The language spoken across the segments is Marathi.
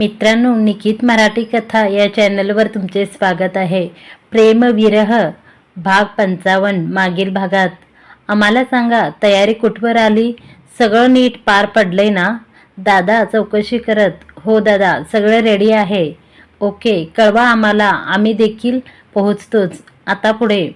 मित्रांनो निकित मराठी कथा या चॅनलवर तुमचे स्वागत आहे. प्रेमविरह भाग पंचावन्न मागील भागात. आम्हाला सांगा तयारी कुठवर आली? सगळं नीट पार पडलंय ना? दादा चौकशी करत हो दादा सगळं रेडी आहे. ओके कळवा आम्हाला आम्ही देखील पोहोचतोच. आता पुढे.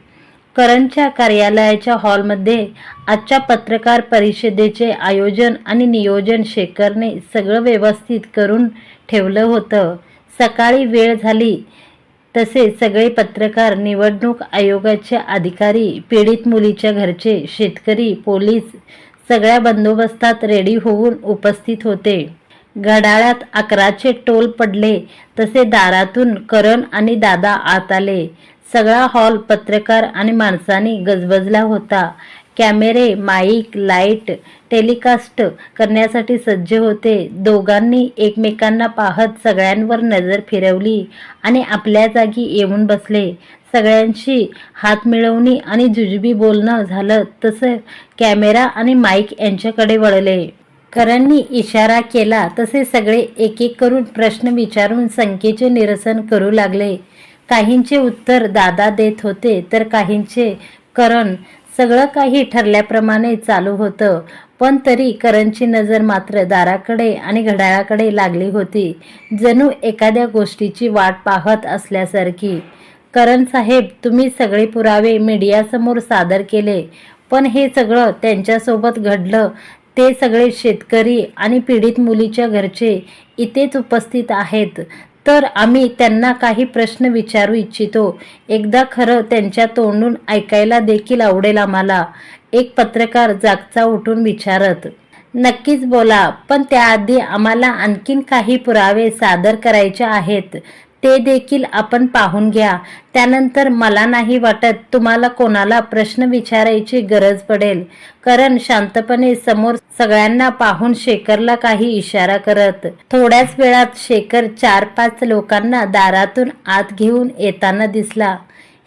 करणच्या कार्यालयाच्या हॉलमध्ये आजच्या पत्रकार परिषदेचे आयोजन आणि नियोजन शेखरने सगळं व्यवस्थित करून ठेवलं होतं. सकाळी वेळ झाली तसे सगळे पत्रकार निवडणूक आयोगाचे अधिकारी पीडित मुलीच्या घरचे शेतकरी पोलीस सगळ्या बंदोबस्तात रेडी होऊन उपस्थित होते. घड्याळात अकराचे टोल पडले तसे दारातून करण आणि दादा आत आले. सगळा हॉल पत्रकार आणि माणसांनी गजबजला होता. कॅमेरे माईक लाइट टेलिकास्ट करण्यासाठी सज्ज होते. दोघांनी एकमेकांना पाहत सगळ्यांवर नजर फिरवली आणि आपल्या जागी येऊन बसले. सगळ्यांशी हात मिळवणी आणि जुजबी बोलणं झालं तसं कॅमेरा आणि माईक यांच्याकडे वळले. करांनी इशारा केला तसे सगळे एक एक करून प्रश्न विचारून संख्येचे निरसन करू लागले. काहींचे उत्तर दादा देत होते तर काहींचे करण. सगळं काही ठरल्याप्रमाणे चालू होतं. पण तरी करणची नजर मात्र दाराकडे आणि घड्याळाकडे लागली होती. जणू एखाद्या गोष्टीची वाट पाहत असल्यासारखी. करण साहेब तुम्ही सगळे पुरावे मीडियासमोर सादर केले. पण हे सगळं त्यांच्यासोबत घडलं. ते सगळे शेतकरी आणि पीडित मुलीच्या घरचे इथेच उपस्थित आहेत. तर आम्ही त्यांना काही प्रश्न विचारू इच्छितो. एकदा खरं त्यांच्या तोंडून ऐकायला देखील आवडेल आम्हाला एक पत्रकार जागचा उठून विचारत. नक्कीच बोला पण त्याआधी आम्हाला आणखीन काही पुरावे सादर करायचे आहेत. ते देखील आपण पाहून घ्या. त्यानंतर मला नाही वाटत तुम्हाला कोणाला प्रश्न विचारायची गरज पडेल. कारण शांतपणे समोर सगळ्यांना पाहून शेखरला काही इशारा करत थोड्याच वेळात शेखर चार पाच लोकांना दारातून आत घेऊन येताना दिसला.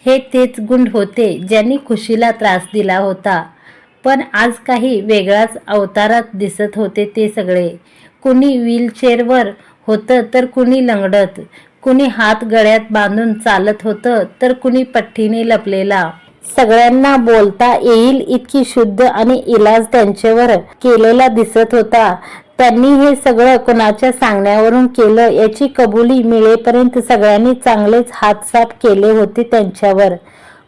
हे तेच गुंड होते ज्यांनी खुशीला त्रास दिला होता. पण आज काही वेगळाच अवतारात दिसत होते ते सगळे. कुणी व्हीलचेअरवर होतं तर कुणी लंगडत. कुणी हात गळ्यात बांधून चालत होतं तर कुणी पट्टीने लपलेला. सगळ्यांना बोलता येईल इतकी शुद्ध आणि इलाज त्यांच्यावर केलेला दिसत होता. त्यांनी हे सगळं कुणाच्या सांगण्यावरून केलं याची कबुली मिळेपर्यंत सगळ्यांनी चांगलेच हातसाफ केले होते त्यांच्यावर.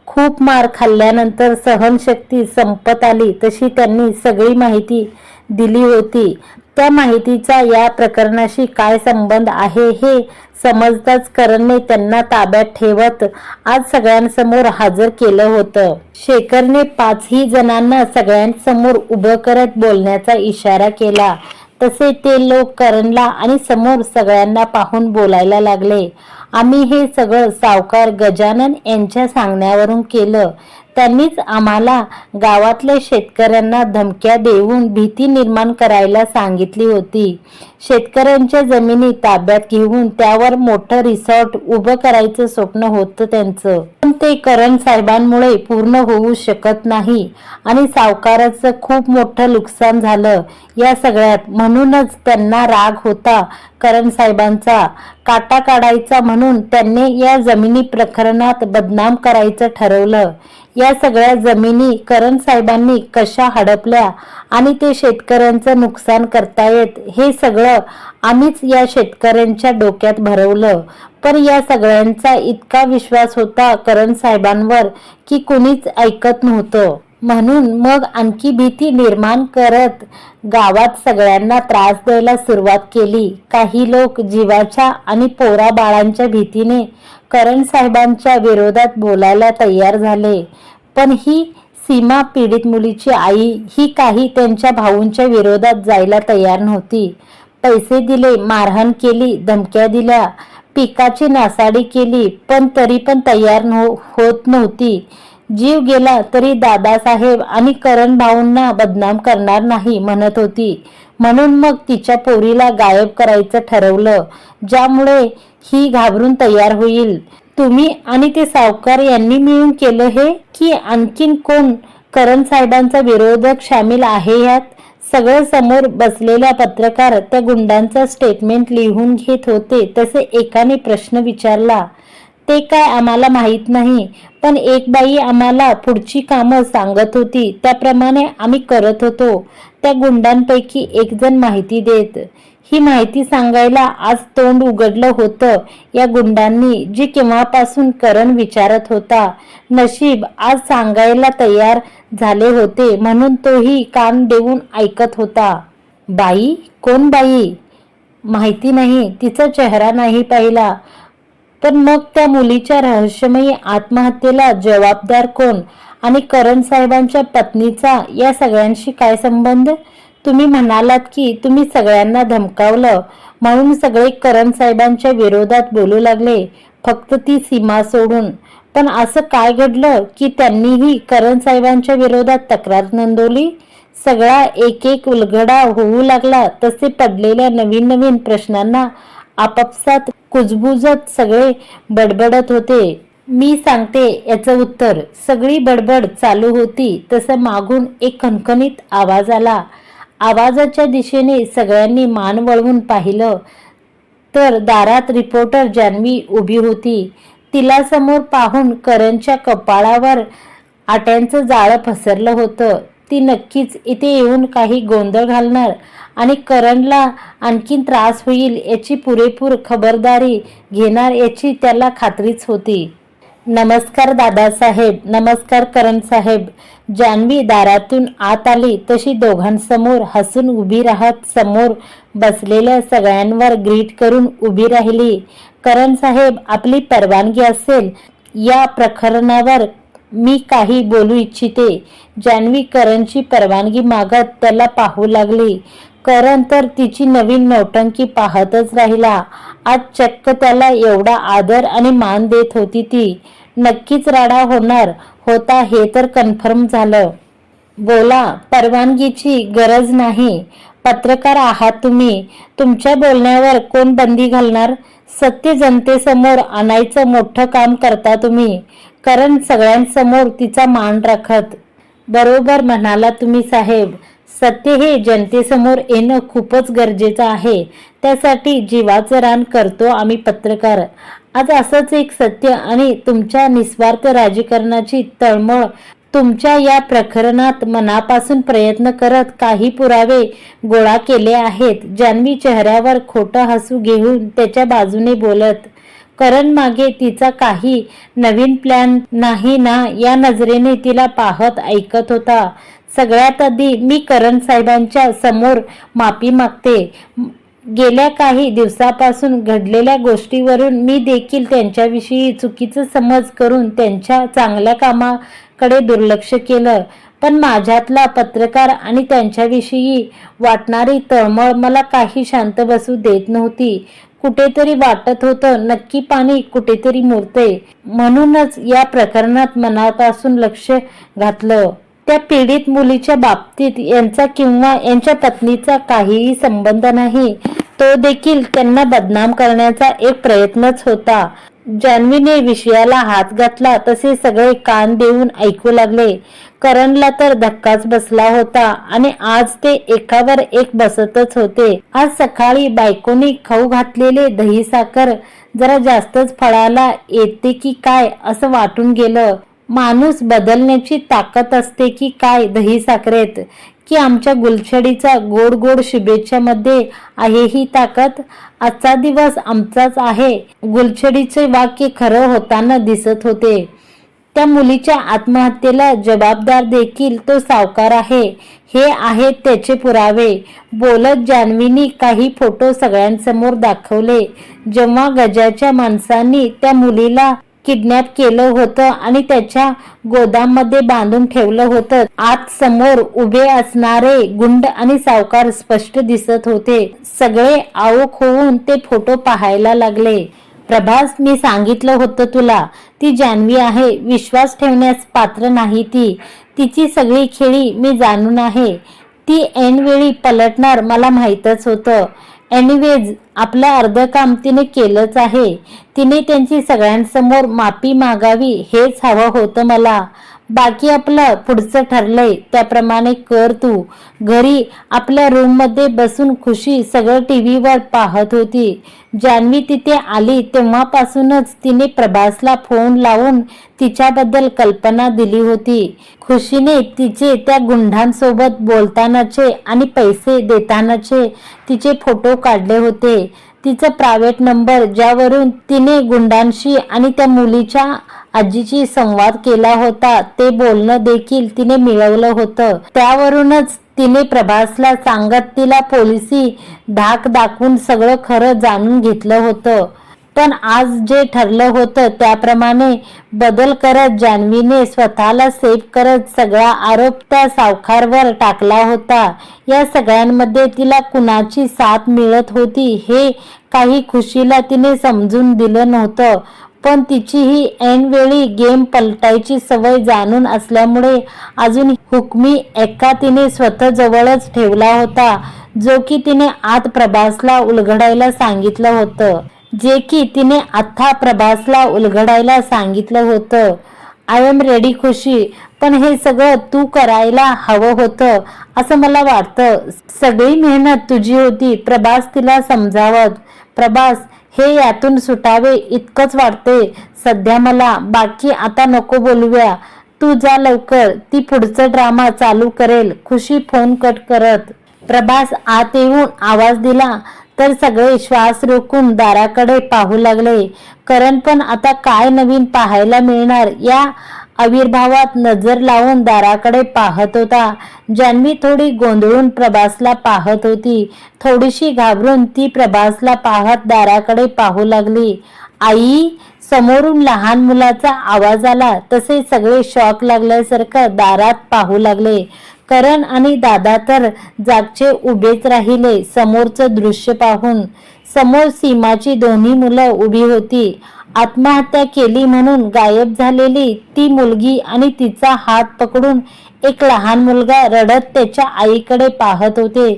खूप मार खाल्ल्यानंतर सहनशक्ती संपत आली तशी त्यांनी सगळी माहिती दिली होती. त्या माहितीचा या प्रकरणाशी काय संबंध आहे हे समजताच करणने त्यांना ताब्यात ठेवत आज सगळ्यांसमोर हजर केलं होतं. शेखरने पाचही जणांना सगळ्यांसमोर उभं करत बोलण्याचा इशारा केला. तसे ते लोक करणला आणि समोर सगळ्यांना पाहून बोलायला लागले. आम्ही हे सगळं सावकार गजानन यांच्या सांगण्यावरून केलं. त्यांनीच आम्हाला गावातल्या शेतकऱ्यांना धमक्या देऊन भीती निर्माण करायला सांगितली होती. शेतकऱ्यांच्या जमिनी ताब्यात घेऊन त्यावर मोठं रिसॉर्ट उभं करायचं स्वप्न होतं त्यांचं. पण ते करण साहेबांमुळे पूर्ण होऊ शकत नाही आणि सावकाराचं खूप मोठं नुकसान झालं. या सगळ्यात म्हणूनच त्यांना राग होता करण साहेबांचा. काटा काढायचा म्हणून त्यांनी या जमिनी प्रकरणात बदनाम करायचं ठरवलं. या सगळ्या जमिनी करण साहेबांनी कशा हडपल्या आणि ते शेतकऱ्यांचं नुकसान करतायत हे सगळं आम्हीच या शेतकऱ्यांच्या डोक्यात भरवलं. पण या सगळ्यांचा इतका विश्वास होता करण साहेबांवर की कुणीच ऐकत नव्हतं. म्हणून मग आणखी भीती निर्माण करत गावात सगळ्यांना त्रास द्यायला सुरुवात केली. काही लोक जीवाच्या आणि पोरा बाळांच्या भीतीने करण साहेबांच्या विरोधात बोलायला तयार झाले. पण ही सीमा पीडित मुलीची आई ही काही त्यांच्या भाऊंच्या विरोधात जायला तयार नव्हती. पैसे दिले मारहाण केली धमक्या दिल्या पिकाची नासाडी केली पण तरी पण तयार नव्ह होत नव्हती. जीव गेला तरी दादासाहेब आणि करण भाऊंना बदनाम करणार नाही म्हणत होती. म्हणून मग तिच्या पोरीला गायब करायचं ठरवलं ज्यामुळे ही घाबरून तयार होईल. तुम्ही आणि ते सावकार यांनी मिळून केलं हे की आणखीन कोण करण साहेबांचा विरोधक सामील आहे यात? सगळं समोर बसलेला पत्रकार त्या गुंडांचा स्टेटमेंट लिहून घेत होते तसे एकाने प्रश्न विचारला. ते काय आम्हाला माहीत नाही. पण एक बाई आम्हाला पुढची कामं सांगत होती. त्याप्रमाणे आम्ही करत होतो. त्या गुंडांपैकी एक जण माहिती देत. ही माहिती सांगायला आज तोंड उघडलं होतं. या गुंडांनी जी केव्हापासून करण विचारत होता नशीब आज सांगायला तयार झाले होते म्हणून तोही कान देऊन ऐकत होता. बाई? कोण बाई? माहिती नाही. तिचा चेहरा नाही पाहिला. तर मग त्या मुलीच्या रहस्यमयी आत्महत्येला जबाबदार कोण? आणि करण साहेबांच्या पत्नीचा या सगळ्यांशी काय संबंध? तुम्ही म्हणालात की तुम्ही सगळ्यांना धमकावलं. म्हणून सगळे करण साहेबांच्या विरोधात बोलू लागले. फक्त ती सीमा सोडून. पण असं काय घडलं की त्यांनीही करण साहेबांच्या विरोधात तक्रार नोंदवली? सगळा एक एक उलगडा होऊ लागला तसे पडलेल्या नवीन नवीन प्रश्नांना आपापसात कुजबुजत सगळे बडबडत होते. मी सांगते याचं उत्तर. सगळी बडबड चालू होती तसं मागून एक खणखणीत आवाज आला. आवाजाच्या दिशेने सगळ्यांनी मान वळवून पाहिलं तर दारात रिपोर्टर जान्हवी उभी होती तिला समोर पाहून करणच्या कपाळावर आट्यांचं जाळं पसरलं होतं. ती नक्कीच इथे येऊन काही गोंधळ घालणार. आणि करणला आणखीन त्रास होईल याची पुरेपूर खबरदारी घेणार याची त्याला खात्रीच होती. नमस्कार दादासाहेब नमस्कार करण साहेब जान्हवी दारातून आत आली तशी दोघांसमोर हसून उभी राहत समोर बसलेल्या सगळ्यांवर ग्रीट करून उभी राहिली. करण साहेब आपली परवानगी असेल या प्रकरणावर मी काही बोलू इच्छिते. जान्हवी करणची परवानगी मागत त्याला पाहू लागली. करण तर तिची नवीन नौटंकी पाहतच राहिला. आज चक्क त्याला एवढा आदर आणि मान देत होती ती. नक्कीच राडा होणार होता हे तर कन्फर्म झालं. बोला परवानगीची गरज नाही. पत्रकार आहात तुम्ही. तुमच्या बोलण्यावर कोण बंदी घालणार? सत्य जनतेसमोर आणायचं मोठं काम करता तुम्ही. कारण सगळ्यांसमोर तिचा मान राखत. बरोबर म्हणाला तुम्ही साहेब. सत्य हे जनतेसमोर येणं खूपच गरजेचं आहे. त्यासाठी जीवाचं रान करतो आम्ही पत्रकार. आज असंच एक सत्य आणि तुमच्या निस्वार्थ राजकारणाची तळमळ तुमच्या या प्रकरणात मनापासून प्रयत्न करत काही पुरावे गोळा केले आहेत. जान्हवी चेहऱ्यावर खोटं हसू घेऊन त्याच्या बाजूने बोलत करण मागे तिचा काही नवीन प्लॅन नाही ना? या नजरेने तिला पाहत ऐकत होता. सगळ्यात आधी मी करण साहेबांच्या समोर माफी मागते. गेल्या काही दिवसापासून घडलेल्या गोष्टीवरून मी देखील त्यांच्याविषयी चुकीचं समज करून त्यांच्या चांगल्या कामाकडे दुर्लक्ष केलं. पण माझ्यातला पत्रकार आणि त्यांच्याविषयी वाटणारी तळमळ मला काही शांत बसू देत नव्हती. कुठेतरी वाटत होतं नक्की पाणी कुठेतरी मुरते म्हणूनच या प्रकरणात मनापासून लक्ष घातलं. त्या पीडित मुलीच्या बाबतीत यांचा किंवा यांच्या पत्नीचा काहीही संबंध नाही तो देखील त्यांना बदनाम करण्याचा एक प्रयत्नच होता. जान्हवीने विषयाला हात घातला तसे सगळे कान देऊन ऐकू लागले. करणला तर धक्काच बसला होता आणि आज ते एकावर एक बसतच होते. आज सकाळी बायकोनी खाऊ घातलेले दही साखर जरा जास्तच फळाला येते की काय असं वाटून गेलं. माणूस बदलण्याची ताकद असते की काय? दही साखरेत. की आमच्या गुलछडीचा गोड गोड शुभेच्छामध्ये आहे ही ताकद? आजचा दिवस आमचाच आहे. गुलछडीचे वाक्य खरं होताना दिसत होते. त्या मुलीच्या आत्महत्येला जबाबदार देखील तो सावकार आहे. हे आहेत त्याचे पुरावे. बोलत जान्हवीनी काही फोटो सगळ्यांसमोर दाखवले. जेव्हा गजाच्या माणसांनी त्या मुलीला किडनॅप केलं होतं आणि त्याच्या गोदाममध्ये बांधून ठेवलं होतं. आत समोर उभे असणारे गुंड आणि सावकार स्पष्ट दिसत होते. सगळे आवक होऊन ते फोटो पाहायला लागले. प्रभास मी सांगितलं होतं तुला. ती जान्हवी आहे. विश्वास ठेवण्यास पात्र नाही ती. तिची सगळी खेळी मी जाणून आहे. ती ऐनवेळी पलटणार मला माहीतच होतं. एनिवेज आपलं अर्ध काम तिने केलंच आहे. तिने त्यांची सगळ्यांसमोर माफी मागावी हेच हवं होतं मला. बाकी आपलं पुढचं ठरलंय त्याप्रमाणे कर तू. घरी आपल्या रूममध्ये बसून खुशी सगळं टी व्हीवर पाहत होती. जान्हवी तिथे आली तेव्हापासूनच तिने प्रभासला फोन लावून तिच्याबद्दल कल्पना दिली होती. खुशीने तिचे त्या गुंडांसोबत बोलतानाचे आणि पैसे देतानाचे तिचे फोटो काढले होते. तिचा प्रायव्हेट नंबर ज्यावरून तिने गुंडांशी आणि त्या मुलीच्या आजीशी संवाद केला होता ते बोलणं देखील तिने मिळवलं होतं. त्यावरूनच तिने प्रभासला सांगत तिला पोलिसी धाक दाखवून सगळं खरं जाणून घेतलं होतं. पण आज जे ठरलं होतं त्याप्रमाणे बदल करत जान्हवीने स्वतःला सेफ करत सगळा आरोप त्या सावकारवर टाकला होता. या सगळ्यांमध्ये तिला कुणाची साथ मिळत होती हे काही खुशीला तिने समजून दिलं नव्हतं. पण तिची ही ऐनवेळी गेम पलटायची सवय जाणून असल्यामुळे अजून हुकमी एका तिने स्वतः जवळच ठेवला होता जो की तिने आत प्रभासला उलगडायला सांगितलं होतं. जे की तिने आत्ता प्रभासला उलगडायला सांगितलं होतं. I am ready Khushi. पण हे सगळं तू करायला हवं होतं असं मला वाटतं. सगळी मेहनत तुझी होती. प्रभास तिला समजावत प्रभास हे यातून सुटावे इतकंच वाटते. सध्या मला बाकी आता नको बोलूया. तू जा लवकर. ती पुढचं ड्रामा चालू करेल. खुशी फोन कट करत प्रभास आत येऊन आवाज दिला तर सगळे श्वास रोखून दाराकडे पाहू लागले. करण पण आता काय नवीन पाहायला मिळणार या आविर्भावात नजर लावून दाराकडे पाहत होता. जान्हवी थोडी गोंधळून प्रभासला पाहत होती थोडीशी घाबरून ती प्रभासला पाहत दाराकडे पाहू लागली. आई समोरून लहान मुलाचा आवाज आला. तसे सगळे शॉक लागल्यासारखं दारात पाहू लागले. करण आणि दादा तर जागचे उभेच राहिले समोरचं दृश्य पाहून. समोर सीमाची दोन्ही मुलं उभी होती. आत्महत्या केली म्हणून गायब झालेली ती मुलगी आणि तिचा हात पकडून एक लहान मुलगा रडत त्याच्या आईकडे पाहत होते.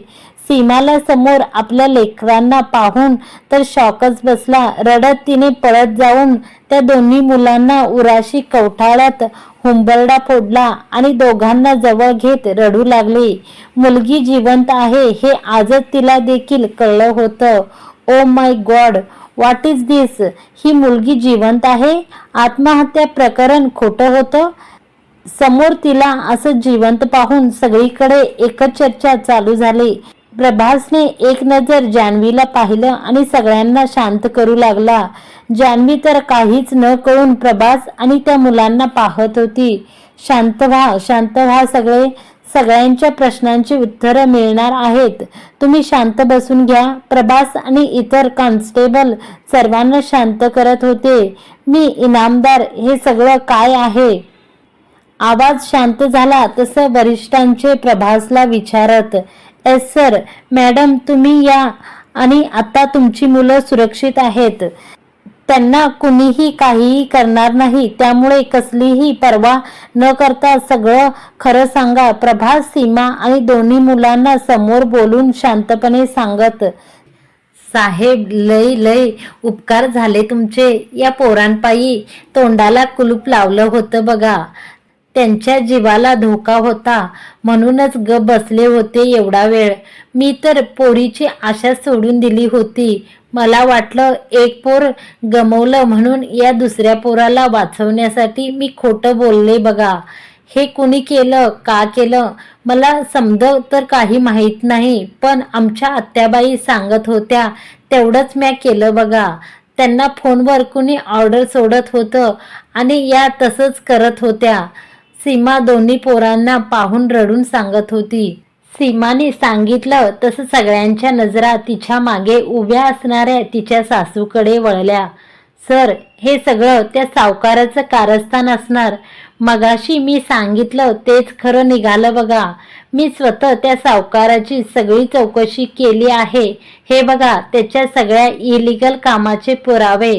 सीमाला समोर आपल्या लेकरांना पाहून तर शॉकच बसला. रडत तिने पळत जाऊन त्या दोन्ही मुलांना उराशी कवठाळ्यात हुंबरडा फोडला आणि दोघांना जवळ घेत रडू लागली. मुलगी जिवंत आहे हे आजच तिला देखील कळलं होतं. ओ my god what is this? ही मुलगी जिवंत आहे? आत्महत्या प्रकरण खोटं होतं? समोर तिला असं जिवंत पाहून सगळीकडे एकच चर्चा चालू झाली. प्रभासने एक नजर जान्हवीला पाहिलं आणि सगळ्यांना शांत करू लागला. जान्हवी तर काहीच न कळून प्रभास आणि त्या मुलांना पाहत होती. शांत व्हा शांत व्हा सगळे. सगळ्यांच्या प्रश्नांची उत्तरं मिळणार आहेत. तुम्ही शांत बसून घ्या. प्रभास आणि इतर कॉन्स्टेबल सर्वांना शांत करत होते. मी इनामदार हे सगळं काय आहे? आवाज शांत झाला तसं वरिष्ठांचे प्रभासला विचारत. S sir. मॅडम तुम्ही या. आणि आता तुमची मुलं सुरक्षित आहेत. त्यांना कुणीही काहीही करणार नाही. त्यामुळे कसलीही पर्वा न करता सगळं खरं सांगा. प्रभास सीमा आणि दोन्ही मुलांना समोर बोलून शांतपणे सांगत साहेब लय लय उपकार झाले तुमचे. या पोरांपायी तोंडाला कुलूप लावलं होतं बघा. त्यांच्या जीवाला धोका होता. म्हणूनच ग बसले होते एवढा वेळ. मी तर पोरीची आशा सोडून दिली होती. मला वाटलं एक पोर गमवलं म्हणून या दुसऱ्या पोराला वाचवण्यासाठी मी खोटं बोलले बघा. हे कुणी केलं? का केलं? मला समज तर काही माहीत नाही. पण आमच्या आत्याबाई सांगत होत्या तेवढंच म्या केलं बघा. त्यांना फोनवर कुणी ऑर्डर सोडत होतं आणि या तसंच करत होत्या. सीमा दोन्ही पोरांना पाहून रडून सांगत होती. सीमाने सांगितलं तसं सगळ्यांच्या नजरा तिच्यामागे उभ्या असणाऱ्या तिच्या सासूकडे वळल्या. सर हे सगळं त्या सावकाराचं कारस्थान असणार. मगाशी मी सांगितलं तेच खरं निघालं बघा. मी स्वतः त्या सावकाराची सगळी चौकशी केली आहे. हे बघा त्याच्या सगळ्या इलिगल कामाचे पुरावे.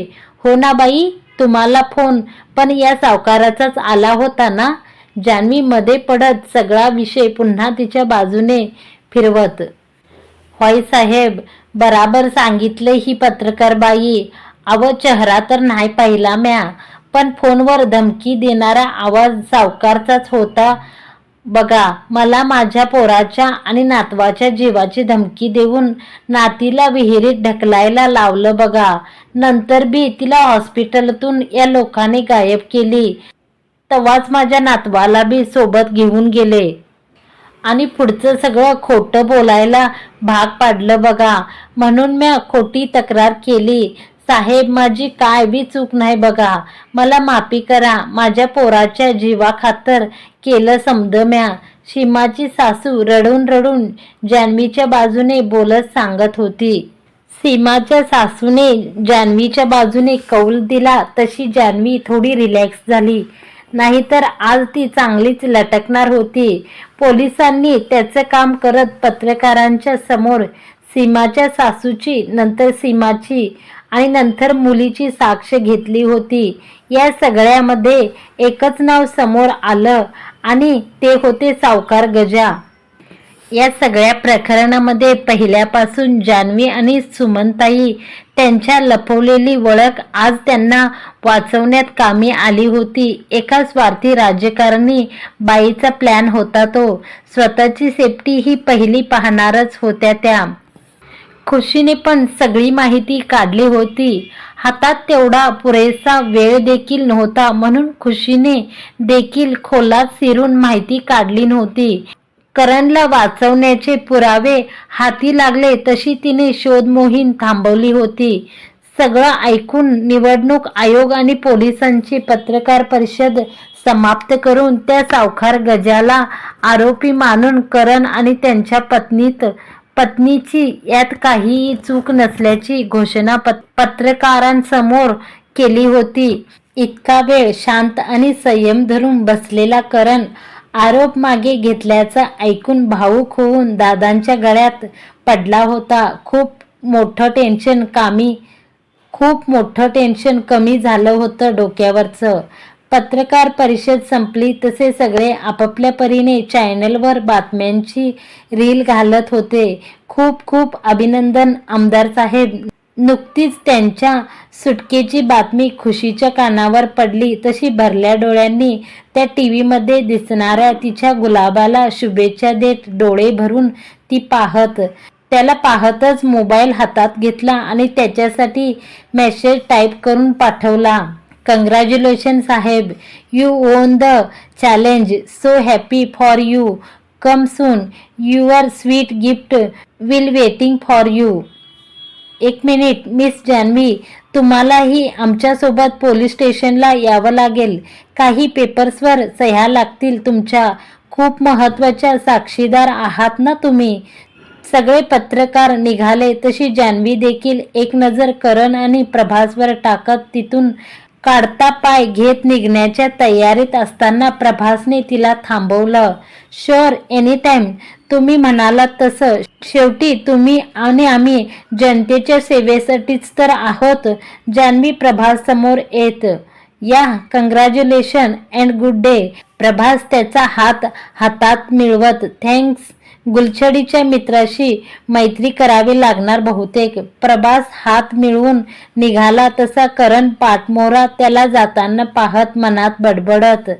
हो ना बाई तुम्हाला फोन. पण या सावकाराचाच आला होता ना? जान्हवी मध्ये पडत सगळा विषय पुन्हा तिच्या बाजूने फिरवत. होय साहेब बराबर सांगितले ही पत्रकार बाई. अव चेहरा तर नाही पाहिला म्या पण फोनवर धमकी देणारा आवाज सावकारचाच होता. बघा मला माझ्या पोराच्या आणि नातवाच्या जीवाची धमकी देऊन नातीला विहिरीत ढकलायला लावलं बघा. नंतर बी तिला हॉस्पिटलतून या लोकांनी गायब केली. तेव्हाच माझ्या नातवाला बी सोबत घेऊन गेले. आणि पुढचं सगळं खोटं बोलायला भाग पाडलं बघा. म्हणून मी खोटी तक्रार केली. साहेब माझी काय बी चूक नाही बघा. मला माफी करा. माझ्या पोराच्या जीवाखातर केलं समद म्या. सीमाची सासू रडून रडून जान्हवीच्या बाजूने बोलत सांगत होती. सीमाच्या सासूने जान्हवीच्या बाजूने कौल दिला तशी जान्हवी थोडी रिलॅक्स झाली. नाहीतर आज ती चांगलीच लटकणार होती. पोलिसांनी त्याचं काम करत पत्रकारांच्या समोर सीमाच्या सासूची नंतर सीमाची आणि नंतर मुलीची साक्ष घेतली होती. या सगळ्यामध्ये एकच नाव समोर आलं आणि ते होते सावकार गजा. या सगळ्या प्रकरणामध्ये पहिल्यापासून जान्हवी आणि सुमनताई त्यांच्या लपवलेली ओळख आज त्यांना वाचवण्यात कामी आली होती. एका स्वार्थी राजकारणी बाईचा प्लॅन होता तो. स्वतःची सेफ्टी ही पहिली पाहणारच होत्या त्या. खुशीने पण सगळी माहिती काढली होती. हातात तेवढा पुरेसा वेळ देखील नव्हता म्हणून खुशीने देखील खोलात शिरून माहिती काढली नव्हती. करणला वाचवण्याचे पुरावे हाती लागले तशी तिने शोध मोहीम थांबवली होती. सगळं ऐकून निवडणूक आयोग आणि पोलिसांची पत्रकार परिषद समाप्त करून त्या सावकार गजाला आरोपी मानून करण आणि त्यांच्या पत्नीत पत्नीची यात काहीही चूक नसल्याची घोषणा पत पत्रकारांसमोर केली होती. इतका वेळ शांत आणि संयम धरून बसलेला करण आरोप मागे घेतल्याचं ऐकून भाऊक होऊन दादांच्या गळ्यात पडला होता. खूप मोठं टेन्शन कामी खूप मोठं टेन्शन कमी झालं होतं डोक्यावरचं. पत्रकार परिषद संपली तसे सगळे आपापल्या परीने चॅनलवर बातम्यांची रील घालत होते. खूप खूप अभिनंदन आमदार साहेब. नुकतीच त्यांच्या सुटकेची बातमी खुशीच्या कानावर पडली. तशी भरल्या डोळ्यांनी त्या टी व्हीमध्ये दिसणाऱ्या तिच्या गुलाबाला शुभेच्छा देत डोळे भरून ती पाहत त्याला पाहतच मोबाईल हातात घेतला आणि त्याच्यासाठी मेसेज टाईप करून पाठवला. Congratulation Saheb you won the challenge so happy for you. Come soon your sweet gift will waiting for you. एक मिनिट मिस जान्हवी तुम्हालाही आमच्यासोबत पोलीस स्टेशनला यावं लागेल. काही पेपर्सवर सह्या लागतील तुमच्या. खूप महत्त्वाच्या साक्षीदार आहात ना तुम्ही? सगळे पत्रकार निघाले तशी जान्हवी देखील एक नजर करण आणि प्रभासवर टाकत तिथून काढता पाय घेत निघण्याच्या तयारीत असताना प्रभासने तिला थांबवलं. शुअर एनी टाईम तुम्ही म्हणालात तसं. शेवटी तुम्ही आणि आम्ही जनतेच्या सेवेसाठीच तर आहोत जान्हवी प्रभास समोर येत. या congratulation and good day Prabhas त्याचा हात हातात मिळवत थँक्स गुलछडीच्या मित्राशी मैत्री करावी लागणार बहुतेक. प्रभास हात मिळवून निघाला तसा करण पाठमोरा त्याला जाताना पाहत मनात बडबडत.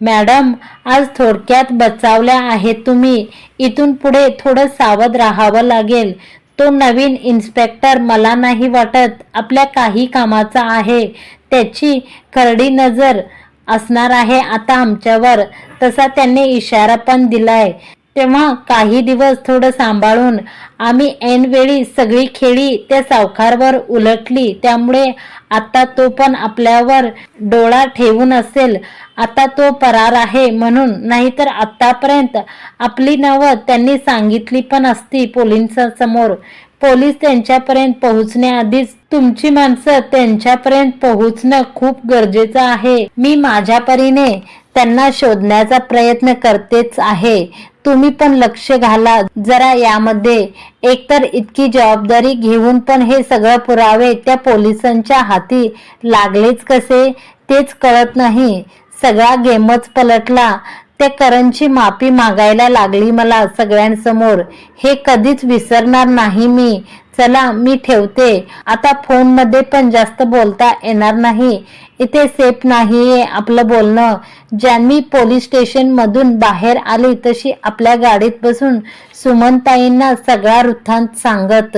मॅडम आज थोडक्यात बचावल्या आहेत तुम्ही. इथून पुढे थोडं सावध राहावं लागेल. तो नवीन इन्स्पेक्टर मला नाही वाटत. आपल्या काही कामाचा आहे. त्याची करडी नजर असणार आहे आता आमच्यावर. तसा त्यांनी इशारा पण दिलाय. तेव्हा काही दिवस थोडं सांभाळून आम्ही ऐनवेळी सगळी खेळी त्या सावकारवर उलटली. त्यामुळे आता तो पण आपल्यावर डोळा ठेवून असेल. आता तो परार आहे म्हणून नाहीतर आतापर्यंत आपली नावं त्यांनी सांगितली पण असती पोलिसांसमोर पोलीस त्यांच्यापर्यंत पोहोचण्याआधीच तुमची माणसं त्यांच्यापर्यंत पोहोचणं खूप गरजेचं आहे. मी माझ्या परीने त्यांना शोधण्याचा प्रयत्न करतेच आहे. तुम्ही पण लक्ष घाला. जरा यामध्ये एकतर इतकी जबाबदारी घेऊन पण हे सगळं पुरावे त्या पोलिसांच्या हाती लागलेच कसे? तेच कळत नाही. सगळा गेमच पलटला. त्या करणची माफी मागायला लागली मला सगळ्यांसमोर. हे कधीच विसरणार नाही मी. चला मी ठेवते. आता फोनमध्ये पण जास्त बोलता येणार नाही. इथे सेफ नाहीये आपलं बोलणं. ज्यांनी पोलीस स्टेशन मधून बाहेर आली तशी आपल्या गाडीत बसून सुमनताईंना सगळा वृत्तांत सांगत.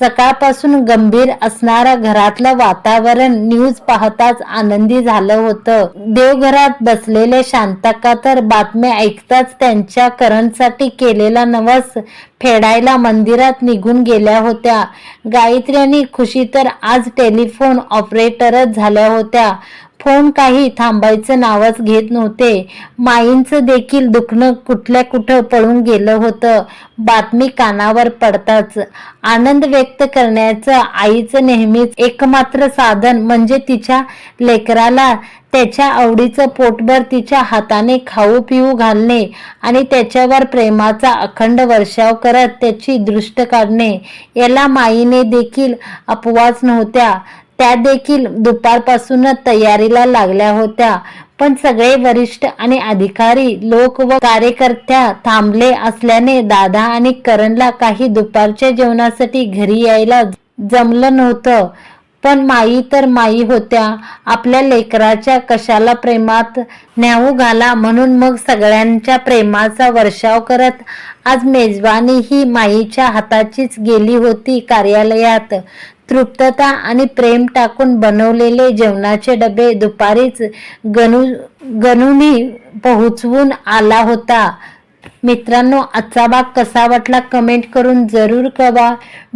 सकाळपासून गंभीर असणारं घरातलं वातावरण न्यूज पाहताच आनंदी झालं होतं. देवघरात बसलेले शांतका तर बातम्या ऐकताच त्यांच्या करणसाठी केलेला नवस फेडायला मंदिरात निघून गेल्या होत्या. गायत्री आणि खुशी तर आज टेलिफोन ऑपरेटरच झाल्या होत्या. फोन काही थांबायचं नावच घेत नव्हते. माईंचं देखील दुखणं कुठल्या कुठं पळून गेलं होतं बातमी कानावर पडताच. आनंद व्यक्त करण्याचं आईचं नेहमीच एकमात्र साधन म्हणजे तिच्या लेकराला त्याच्या आवडीचं पोटभर तिच्या हाताने खाऊ पिऊ घालणे आणि त्याच्यावर प्रेमाचा अखंड वर्षाव करत त्याची दृष्ट काढणे. याला माईने देखील अपवास नव्हत्या. त्या देखील दुपारपासूनच तयारीला लागल्या होत्या. पण सगळे वरिष्ठ आणि अधिकारी लोक व कार्यकर्त्या थांबले असल्याने दादा आणि करणला काही दुपारच्या जेवणासाठी घरी यायला जमलं नव्हतं. पण माई तर माई होत्या. आपल्या लेकराच्या कशाला प्रेमात न्याऊ घाला म्हणून मग सगळ्यांच्या प्रेमाचा वर्षाव करत आज मेजवानी ही माईच्या हाताचीच गेली होती कार्यालयात. तृप्तता आणि प्रेम टाकून बनवलेले जेवणाचे डबे दुपारीच गणू गणूनी पोहोचवून आला होता. मित्रांनो आजचा भाग कसा वाटला कमेंट करून जरूर कळवा.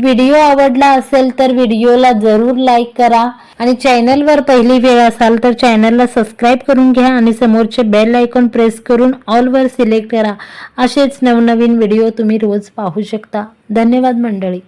व्हिडिओ आवडला असेल तर व्हिडिओला जरूर लाईक करा आणि चॅनलवर पहिली वेळ असाल तर चॅनलला सबस्क्राईब करून घ्या आणि समोरचे बेल आयकॉन प्रेस करून ऑलवर सिलेक्ट करा. असेच नवनवीन व्हिडिओ तुम्ही रोज पाहू शकता. धन्यवाद मंडळी.